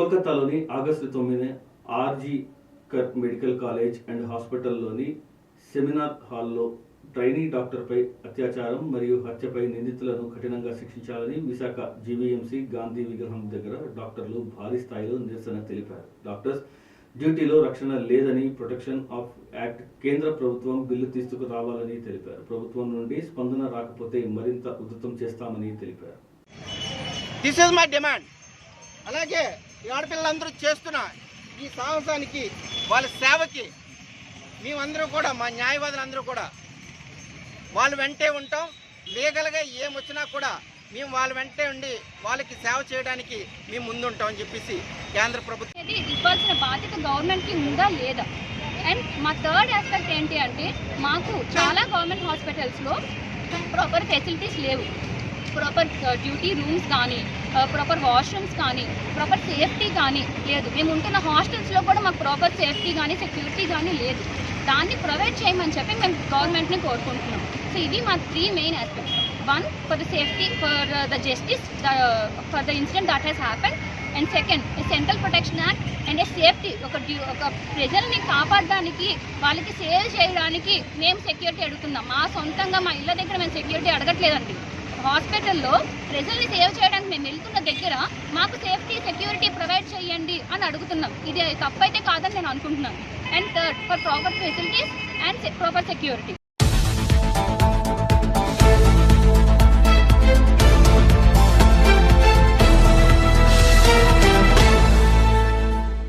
కోల్కతాలోని ఆగస్టు తొమ్మిది RG Kar medical college and హాస్పిటల్లోని seminar హాల్లో ట్రైనీ డాక్టర్పై అత్యాచారం మరియు హత్యపై నిందితులను కఠినంగా శిక్షించాలని విశాఖ జీవీఎంసీ గాంధీ విగ్రహం దగ్గర డాక్టర్లు భారీ స్థాయిలో నిరసన తెలిపారు. డాక్టర్స్ డ్యూటీలో రక్షణ లేదని ప్రొటెక్షన్ ఆఫ్ యాక్ట్ కేంద్ర ప్రభుత్వం బిల్లు తీసుకురావాలని తెలిపారు. ప్రభుత్వం నుండి స్పందన రాకపోతే మరింత ఉధృతం చేస్తామని తెలిపారు. దిస్ ఇస్ మై డిమాండ్ అలాగే ఆడపిల్లలందరూ చేస్తున్న ఈ సాహసానికి వాళ్ళ సేవకి మేమందరూ కూడా మా న్యాయవాదులందరూ కూడా వాళ్ళు వెంటే ఉంటాం. లీగల్గా ఏం వచ్చినా కూడా మేము వాళ్ళ వెంటే ఉండి వాళ్ళకి సేవ చేయడానికి మేము ముందుంటాం అని చెప్పేసి కేంద్ర ప్రభుత్వం ఇవ్వాల్సిన బాధ్యత గవర్నమెంట్కి ఉందా లేదా? అండ్ మా థర్డ్ ఆస్పెక్ట్ ఏంటి అంటే మాకు చాలా గవర్నమెంట్ హాస్పిటల్స్లో ప్రాపర్ ఫెసిలిటీస్ లేవు. ప్రాపర్ డ్యూటీ రూమ్స్ కానీ ప్రాపర్ వాష్రూమ్స్ కానీ ప్రాపర్ సేఫ్టీ కానీ లేదు. మేము ఉంటున్న హాస్టల్స్లో కూడా మాకు ప్రాపర్ సేఫ్టీ కానీ సెక్యూరిటీ కానీ లేదు. దాన్ని ప్రొవైడ్ చేయమని చెప్పి మేము గవర్నమెంట్ని కోరుకుంటున్నాం. సో ఇవి మా three main aspects one for the safety for the justice for the incident that has happen and second central protection act and safety ఒక డ్యూ- ఒక ప్రజల్ని కాపాడడానికి వాళ్ళకి సేవ్ చేయడానికి మేము సెక్యూరిటీ అడుగుతున్నాం. మా సొంతంగా మా ఇళ్ళ దగ్గర మేము సెక్యూరిటీ అడగట్లేదండి. హాస్పిటల్లో ప్రజల్ని సేవ్ చేయడానికి మేము వెళ్తున్న దగ్గర మాకు సేఫ్టీ సెక్యూరిటీ ప్రొవైడ్ చేయండి అని అడుగుతున్నాం. ఇది తప్పైతే కాదని నేను అనుకుంటున్నాను. And third for proper facilities and proper security.